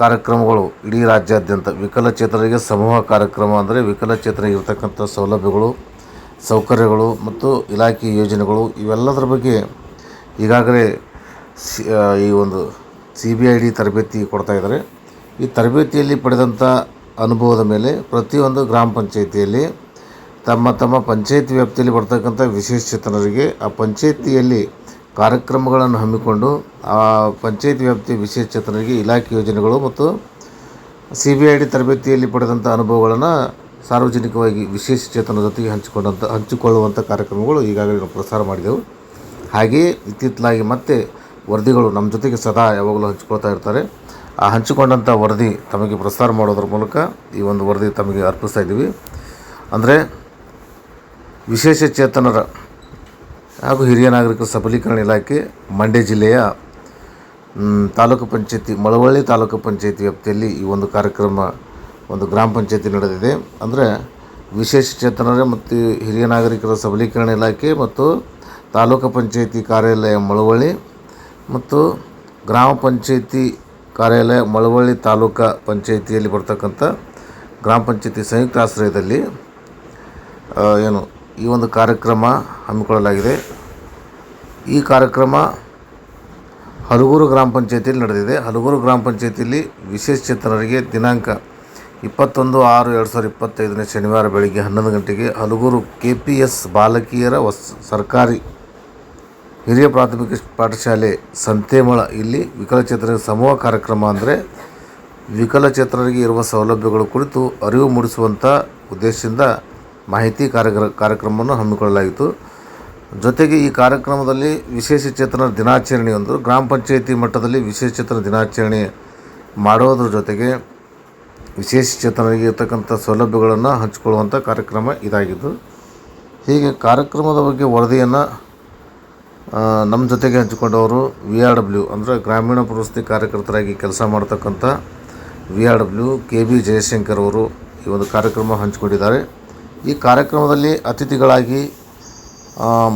ಕಾರ್ಯಕ್ರಮಗಳು ಇಡೀ ರಾಜ್ಯಾದ್ಯಂತ ವಿಕಲಚೇತನರಿಗೆ ಸಮೂಹ ಕಾರ್ಯಕ್ರಮ ಅಂದರೆ ವಿಕಲಚೇತನರಿಗೆ ಇರತಕ್ಕಂಥ ಸೌಲಭ್ಯಗಳು, ಸೌಕರ್ಯಗಳು ಮತ್ತು ಇಲಾಖೆ ಯೋಜನೆಗಳು ಇವೆಲ್ಲದರ ಬಗ್ಗೆ ಈಗಾಗಲೇ ಸಿ ಈ ಒಂದು ಸಿ ಬಿ ಐ ಡಿ ತರಬೇತಿ ಕೊಡ್ತಾ ಇದ್ದಾರೆ. ಈ ತರಬೇತಿಯಲ್ಲಿ ಪಡೆದಂಥ ಅನುಭವದ ಮೇಲೆ ಪ್ರತಿಯೊಂದು ಗ್ರಾಮ ಪಂಚಾಯಿತಿಯಲ್ಲಿ ತಮ್ಮ ತಮ್ಮ ಪಂಚಾಯತ್ ವ್ಯಾಪ್ತಿಯಲ್ಲಿ ಬರ್ತಕ್ಕಂಥ ವಿಶೇಷಚೇತನರಿಗೆ ಆ ಪಂಚಾಯತಿಯಲ್ಲಿ ಕಾರ್ಯಕ್ರಮಗಳನ್ನು ಹಮ್ಮಿಕೊಂಡು ಆ ಪಂಚಾಯತ್ ವ್ಯಾಪ್ತಿಯ ವಿಶೇಷಚೇತನರಿಗೆ ಇಲಾಖೆ ಯೋಜನೆಗಳು ಮತ್ತು ಸಿ ಬಿ ಐ ಡಿ ತರಬೇತಿಯಲ್ಲಿ ಪಡೆದಂಥ ಅನುಭವಗಳನ್ನು ಸಾರ್ವಜನಿಕವಾಗಿ ವಿಶೇಷ ಚೇತನ ಜೊತೆಗೆ ಹಂಚಿಕೊಂಡಂಥ ಹಂಚಿಕೊಳ್ಳುವಂಥ ಕಾರ್ಯಕ್ರಮಗಳು ಈಗಾಗಲೇ ನಾವು ಪ್ರಸಾರ ಮಾಡಿದೆವು. ಹಾಗೆಯೇ ಇತ್ತಿತ್ತಲಾಗಿ ಮತ್ತೆ ವರದಿಗಳು ನಮ್ಮ ಜೊತೆಗೆ ಸದಾ ಯಾವಾಗಲೂ ಹಂಚಿಕೊಳ್ತಾ ಇರ್ತಾರೆ. ಆ ಹಂಚಿಕೊಂಡಂಥ ವರದಿ ತಮಗೆ ಪ್ರಸಾರ ಮಾಡೋದ್ರ ಮೂಲಕ ಈ ಒಂದು ವರದಿ ತಮಗೆ ಅರ್ಪಿಸ್ತಾ ಇದ್ದೀವಿ. ಅಂದರೆ ವಿಶೇಷ ಚೇತನರ ಹಾಗೂ ಹಿರಿಯ ನಾಗರಿಕರ ಸಬಲೀಕರಣ ಇಲಾಖೆ ಮಂಡ್ಯ ಜಿಲ್ಲೆಯ ತಾಲೂಕು ಪಂಚಾಯತಿ, ಮಳವಳ್ಳಿ ತಾಲೂಕು ಪಂಚಾಯತಿ ವ್ಯಾಪ್ತಿಯಲ್ಲಿ ಈ ಒಂದು ಕಾರ್ಯಕ್ರಮ, ಒಂದು ಗ್ರಾಮ ಪಂಚಾಯತಿ ನಡೆದಿದೆ. ಅಂದರೆ ವಿಶೇಷ ಚೇತನರೇ ಮತ್ತು ಹಿರಿಯ ನಾಗರಿಕರ ಸಬಲೀಕರಣ ಇಲಾಖೆ ಮತ್ತು ತಾಲೂಕು ಪಂಚಾಯತಿ ಕಾರ್ಯಾಲಯ ಮಳವಳ್ಳಿ ಮತ್ತು ಗ್ರಾಮ ಪಂಚಾಯತಿ ಕಾರ್ಯಾಲಯ ಮಳವಳ್ಳಿ ತಾಲೂಕು ಪಂಚಾಯತಿಯಲ್ಲಿ ಬರ್ತಕ್ಕಂಥ ಗ್ರಾಮ ಪಂಚಾಯತಿ ಸಂಯುಕ್ತ ಆಶ್ರಯದಲ್ಲಿ ಏನು ಈ ಒಂದು ಕಾರ್ಯಕ್ರಮ ಹಮ್ಮಿಕೊಳ್ಳಲಾಗಿದೆ. ಈ ಕಾರ್ಯಕ್ರಮ ಹಲಗೂರು ಗ್ರಾಮ ಪಂಚಾಯತಿಯಲ್ಲಿ ನಡೆದಿದೆ. ಹಲಗೂರು ಗ್ರಾಮ ಪಂಚಾಯತಿಯಲ್ಲಿ ವಿಶೇಷ ಚೇತನರಿಗೆ ದಿನಾಂಕ ಇಪ್ಪತ್ತೊಂದು ಆರು ಎರಡು ಸಾವಿರದ ಇಪ್ಪತ್ತೈದನೇ ಶನಿವಾರ ಬೆಳಗ್ಗೆ ಹನ್ನೊಂದು ಗಂಟೆಗೆ ಹಲಗೂರು ಕೆ ಪಿ ಎಸ್ ಬಾಲಕಿಯರ ವಸ್, ಸರ್ಕಾರಿ ಹಿರಿಯ ಪ್ರಾಥಮಿಕ ಪಾಠಶಾಲೆ ಸಂತೇಮಳ ಇಲ್ಲಿ ವಿಕಲಚೇತನ ಸಮೂಹ ಕಾರ್ಯಕ್ರಮ ಅಂದರೆ ವಿಕಲಚೇತನರಿಗೆ ಇರುವ ಸೌಲಭ್ಯಗಳ ಕುರಿತು ಅರಿವು ಮೂಡಿಸುವಂಥ ಉದ್ದೇಶದಿಂದ ಮಾಹಿತಿ ಕಾರ್ಯಕ್ರ ಕಾರ್ಯಕ್ರಮವನ್ನು ಹಮ್ಮಿಕೊಳ್ಳಲಾಗಿತ್ತು. ಜೊತೆಗೆ ಈ ಕಾರ್ಯಕ್ರಮದಲ್ಲಿ ವಿಶೇಷ ಚೇತನ ದಿನಾಚರಣೆ ಒಂದು, ಗ್ರಾಮ ಪಂಚಾಯಿತಿ ಮಟ್ಟದಲ್ಲಿ ವಿಶೇಷ ಚೇತನ ದಿನಾಚರಣೆ ಮಾಡೋದ್ರ ಜೊತೆಗೆ ವಿಶೇಷ ಚೇತನರಿಗೆ ಇರ್ತಕ್ಕಂಥ ಸೌಲಭ್ಯಗಳನ್ನು ಹಂಚಿಕೊಳ್ಳುವಂಥ ಕಾರ್ಯಕ್ರಮ ಇದಾಗಿದ್ದು, ಹೀಗೆ ಕಾರ್ಯಕ್ರಮದ ಬಗ್ಗೆ ವರದಿಯನ್ನು ನಮ್ಮ ಜೊತೆಗೆ ಹಂಚಿಕೊಂಡವರು ವಿ ಆರ್ ಡಬ್ಲ್ಯೂ ಅಂದರೆ ಗ್ರಾಮೀಣ ಪ್ರವೃತ್ತಿ ಕಾರ್ಯಕರ್ತರಾಗಿ ಕೆಲಸ ಮಾಡ್ತಕ್ಕಂಥ V R W K B Jayashankar ಅವರು ಈ ಒಂದು ಕಾರ್ಯಕ್ರಮ ಹಂಚಿಕೊಂಡಿದ್ದಾರೆ. ಈ ಕಾರ್ಯಕ್ರಮದಲ್ಲಿ ಅತಿಥಿಗಳಾಗಿ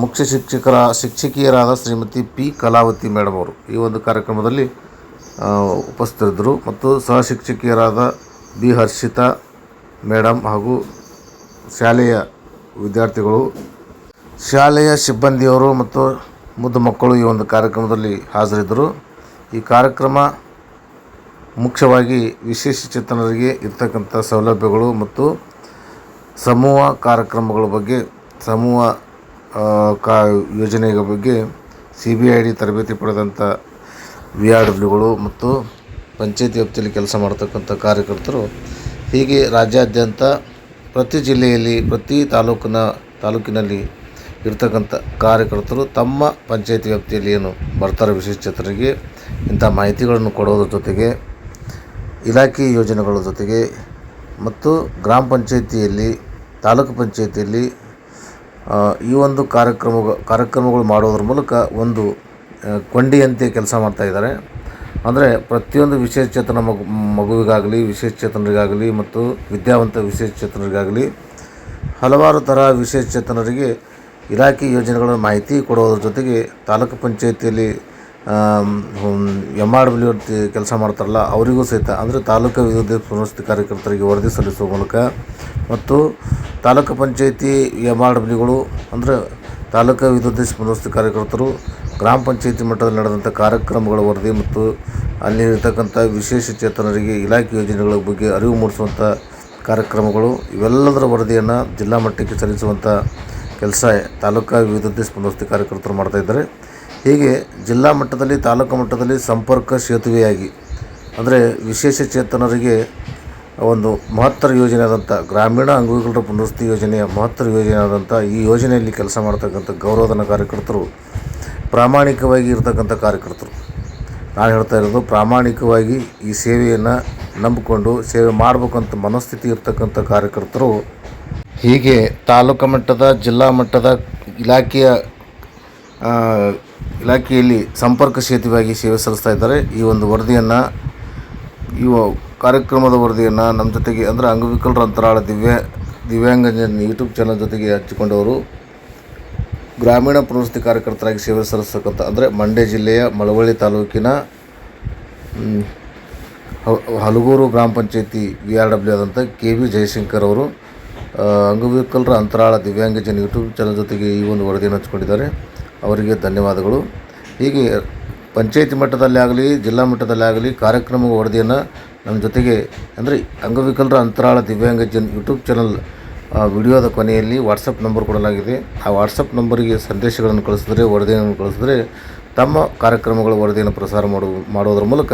ಮುಖ್ಯ ಶಿಕ್ಷಕರ, ಶಿಕ್ಷಕಿಯರಾದ ಶ್ರೀಮತಿ ಪಿ ಕಲಾವತಿ ಮೇಡಮ್ ಅವರು ಈ ಒಂದು ಕಾರ್ಯಕ್ರಮದಲ್ಲಿ ಉಪಸ್ಥಿತರಿದ್ದರು. ಮತ್ತು ಸಹ ಶಿಕ್ಷಕಿಯರಾದ ಬಿ ಹರ್ಷಿತಾ ಮೇಡಮ್ ಹಾಗೂ ಶಾಲೆಯ ವಿದ್ಯಾರ್ಥಿಗಳು, ಶಾಲೆಯ ಸಿಬ್ಬಂದಿಯವರು ಮತ್ತು ಮುದ್ದು ಮಕ್ಕಳು ಈ ಒಂದು ಕಾರ್ಯಕ್ರಮದಲ್ಲಿ ಹಾಜರಿದ್ದರು. ಈ ಕಾರ್ಯಕ್ರಮ ಮುಖ್ಯವಾಗಿ ವಿಶೇಷ ಚೇತನರಿಗೆ ಇರ್ತಕ್ಕಂಥ ಸೌಲಭ್ಯಗಳು ಮತ್ತು ಸಮೂಹ ಕಾರ್ಯಕ್ರಮಗಳ ಬಗ್ಗೆ, ಸಮೂಹ ಕಾ, ಯೋಜನೆಗಳ ಬಗ್ಗೆ ಸಿ ಬಿ ಐ ಡಿ ತರಬೇತಿ ಪಡೆದಂಥ ವಿ ಆರ್ ಡಬ್ಲ್ಯೂಗಳು ಮತ್ತು ಪಂಚಾಯತಿ ವ್ಯಾಪ್ತಿಯಲ್ಲಿ ಕೆಲಸ ಮಾಡತಕ್ಕಂಥ ಕಾರ್ಯಕರ್ತರು ಹೀಗೆ ರಾಜ್ಯಾದ್ಯಂತ ಪ್ರತಿ ಜಿಲ್ಲೆಯಲ್ಲಿ, ಪ್ರತಿ ತಾಲೂಕಿನ, ತಾಲೂಕಿನಲ್ಲಿ ಇರ್ತಕ್ಕಂಥ ಕಾರ್ಯಕರ್ತರು ತಮ್ಮ ಪಂಚಾಯತಿ ವ್ಯಾಪ್ತಿಯಲ್ಲಿ ಏನು ಬರ್ತಾರೆ ವಿಶೇಷತರಿಗೆ ಇಂಥ ಮಾಹಿತಿಗಳನ್ನು ಕೊಡೋದ್ರ ಜೊತೆಗೆ, ಇಲಾಖೆ ಯೋಜನೆಗಳ ಜೊತೆಗೆ ಮತ್ತು ಗ್ರಾಮ ಪಂಚಾಯತಿಯಲ್ಲಿ ತಾಲೂಕು ಪಂಚಾಯಿತಿಯಲ್ಲಿ ಈ ಒಂದು ಕಾರ್ಯಕ್ರಮ ಕಾರ್ಯಕ್ರಮಗಳು ಮಾಡೋದ್ರ ಮೂಲಕ ಒಂದು ಕೊಂಡಿಯಂತೆ ಕೆಲಸ ಮಾಡ್ತಾ ಇದ್ದಾರೆ. ಅಂದರೆ ಪ್ರತಿಯೊಂದು ವಿಶೇಷಚೇತನ ಮಗು, ಮಗುವಿಗಾಗಲಿ ವಿಶೇಷಚೇತನರಿಗಾಗಲಿ ಮತ್ತು ವಿದ್ಯಾವಂತ ವಿಶೇಷಚೇತನರಿಗಾಗಲಿ ಹಲವಾರು ಥರ ವಿಶೇಷಚೇತನರಿಗೆ ಇಲಾಖೆ ಯೋಜನೆಗಳ ಮಾಹಿತಿ ಕೊಡೋದ್ರ ಜೊತೆಗೆ ತಾಲೂಕು ಪಂಚಾಯತಿಯಲ್ಲಿ ಎಂ ಆರ್ ಡಬ್ಲ್ಯೂ ಕೆಲಸ ಮಾಡ್ತಾರಲ್ಲ, ಅವರಿಗೂ ಸಹಿತ, ಅಂದರೆ ತಾಲೂಕು ವಿದ್ಯುತ್ ಪುನರ್ವಸತಿ ಕಾರ್ಯಕರ್ತರಿಗೆ ವರದಿ ಸಲ್ಲಿಸುವ ಮೂಲಕ. ಮತ್ತು ತಾಲೂಕು ಪಂಚಾಯಿತಿ ಎಂ ಆರ್ ಡಬ್ಲ್ಯೂಗಳು ಅಂದರೆ ತಾಲೂಕು ವಿದ್ಯುತ್ ಪುನರ್ವಸತಿ ಕಾರ್ಯಕರ್ತರು, ಗ್ರಾಮ ಪಂಚಾಯಿತಿ ಮಟ್ಟದಲ್ಲಿ ನಡೆದಂಥ ಕಾರ್ಯಕ್ರಮಗಳ ವರದಿ ಮತ್ತು ಅಲ್ಲಿ ಇರತಕ್ಕಂಥ ವಿಶೇಷ ಚೇತನರಿಗೆ ಇಲಾಖೆ ಯೋಜನೆಗಳ ಬಗ್ಗೆ ಅರಿವು ಮೂಡಿಸುವಂಥ ಕಾರ್ಯಕ್ರಮಗಳು, ಇವೆಲ್ಲದರ ವರದಿಯನ್ನು ಜಿಲ್ಲಾ ಮಟ್ಟಕ್ಕೆ ಸಲ್ಲಿಸುವಂಥ ಕೆಲಸ ತಾಲೂಕು ವಿದ್ಯುತ್ ಪುನರ್ವಸತಿ ಕಾರ್ಯಕರ್ತರು ಮಾಡ್ತಾ ಇದ್ದಾರೆ. ಹೀಗೆ ಜಿಲ್ಲಾ ಮಟ್ಟದಲ್ಲಿ, ತಾಲೂಕು ಮಟ್ಟದಲ್ಲಿ ಸಂಪರ್ಕ ಸೇತುವೆಯಾಗಿ, ಅಂದರೆ ವಿಶೇಷ ಚೇತನರಿಗೆ ಒಂದು ಮಹತ್ತರ ಯೋಜನೆ ಆದಂಥ ಗ್ರಾಮೀಣ ಅಂಗವಿಕಲರ ಪುನರ್ವಸತಿ ಯೋಜನೆಯ ಮಹತ್ತರ ಯೋಜನೆ ಆದಂಥ ಈ ಯೋಜನೆಯಲ್ಲಿ ಕೆಲಸ ಮಾಡ್ತಕ್ಕಂಥ ಗೌರವಧನ ಕಾರ್ಯಕರ್ತರು, ಪ್ರಾಮಾಣಿಕವಾಗಿ ಇರತಕ್ಕಂಥ ಕಾರ್ಯಕರ್ತರು. ನಾನು ಹೇಳ್ತಾ ಇರೋದು ಪ್ರಾಮಾಣಿಕವಾಗಿ ಈ ಸೇವೆಯನ್ನು ನಂಬಿಕೊಂಡು ಸೇವೆ ಮಾಡಬೇಕಂತ ಮನಸ್ಥಿತಿ ಇರ್ತಕ್ಕಂಥ ಕಾರ್ಯಕರ್ತರು, ಹೀಗೆ ತಾಲೂಕು ಮಟ್ಟದ, ಜಿಲ್ಲಾ ಮಟ್ಟದ ಇಲಾಖೆಯ ಇಲಾಖೆಯಲ್ಲಿ ಸಂಪರ್ಕ ಸೇತುವೆಯಾಗಿ ಸೇವೆ ಸಲ್ಲಿಸ್ತಾ ಇದ್ದಾರೆ. ಈ ಒಂದು ವರದಿಯನ್ನು, ಈ ಕಾರ್ಯಕ್ರಮದ ವರದಿಯನ್ನು ನಮ್ಮ ಜೊತೆಗೆ ಅಂದರೆ ಅಂಗವಿಕಲರ ಅಂತರಾಳ ದಿವ್ಯ ದಿವ್ಯಾಂಗಜನ್ ಯೂಟ್ಯೂಬ್ ಚಾನಲ್ ಜೊತೆಗೆ ಹಂಚಿಕೊಂಡವರು. ಗ್ರಾಮೀಣ ಪುನರ್ವಸತಿ ಕಾರ್ಯಕರ್ತರಾಗಿ ಸೇವೆ ಸಲ್ಲಿಸ್ತಕ್ಕಂಥ ಅಂದರೆ ಮಂಡ್ಯ ಜಿಲ್ಲೆಯ ಮಳವಳ್ಳಿ ತಾಲೂಕಿನ ಹಲಗೂರು ಗ್ರಾಮ ಪಂಚಾಯತಿ ವಿ ಆರ್ ಡಬ್ಲ್ಯೂ ಆದಂಥ ಕೆ ವಿ ಜಯಶಂಕರ್ ಅವರು ಅಂಗವಿಕಲರ ಅಂತರಾಳ ದಿವ್ಯಾಂಗಜನ್ ಯೂಟ್ಯೂಬ್ ಚಾನಲ್ ಜೊತೆಗೆ ಈ ಒಂದು ವರದಿಯನ್ನು ಹಂಚಿಕೊಂಡಿದ್ದಾರೆ. ಅವರಿಗೆ ಧನ್ಯವಾದಗಳು. ಹೀಗೆ ಪಂಚಾಯತಿ ಮಟ್ಟದಲ್ಲಿ ಆಗಲಿ, ಜಿಲ್ಲಾ ಮಟ್ಟದಲ್ಲಿ ಆಗಲಿ ಕಾರ್ಯಕ್ರಮ ವರದಿಯನ್ನು ನಮ್ಮ ಜೊತೆಗೆ ಅಂದರೆ ಅಂಗವಿಕಲರ ಅಂತರಾಳ ದಿವ್ಯಾಂಗಜನ್ ಯೂಟ್ಯೂಬ್ ಚಾನಲ್ ವಿಡಿಯೋದ ಕೊನೆಯಲ್ಲಿ ವಾಟ್ಸಪ್ ನಂಬರ್ ಕೊಡಲಾಗಿದೆ. ಆ ವಾಟ್ಸಪ್ ನಂಬರಿಗೆ ಸಂದೇಶಗಳನ್ನು ಕಳಿಸಿದ್ರೆ, ವರದಿಯನ್ನು ಕಳಿಸಿದ್ರೆ ತಮ್ಮ ಕಾರ್ಯಕ್ರಮಗಳ ವರದಿಯನ್ನು ಪ್ರಸಾರ ಮಾಡು ಮಾಡೋದ್ರ ಮೂಲಕ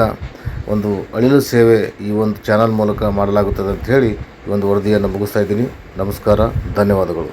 ಒಂದು ಅಳಿಲು ಸೇವೆ ಈ ಒಂದು ಚಾನಲ್ ಮೂಲಕ ಮಾಡಲಾಗುತ್ತದೆ ಅಂತ ಹೇಳಿ ಈ ಒಂದು ವರದಿಯನ್ನು ಮುಗಿಸ್ತಾ ಇದ್ದೀನಿ. ನಮಸ್ಕಾರ, ಧನ್ಯವಾದಗಳು.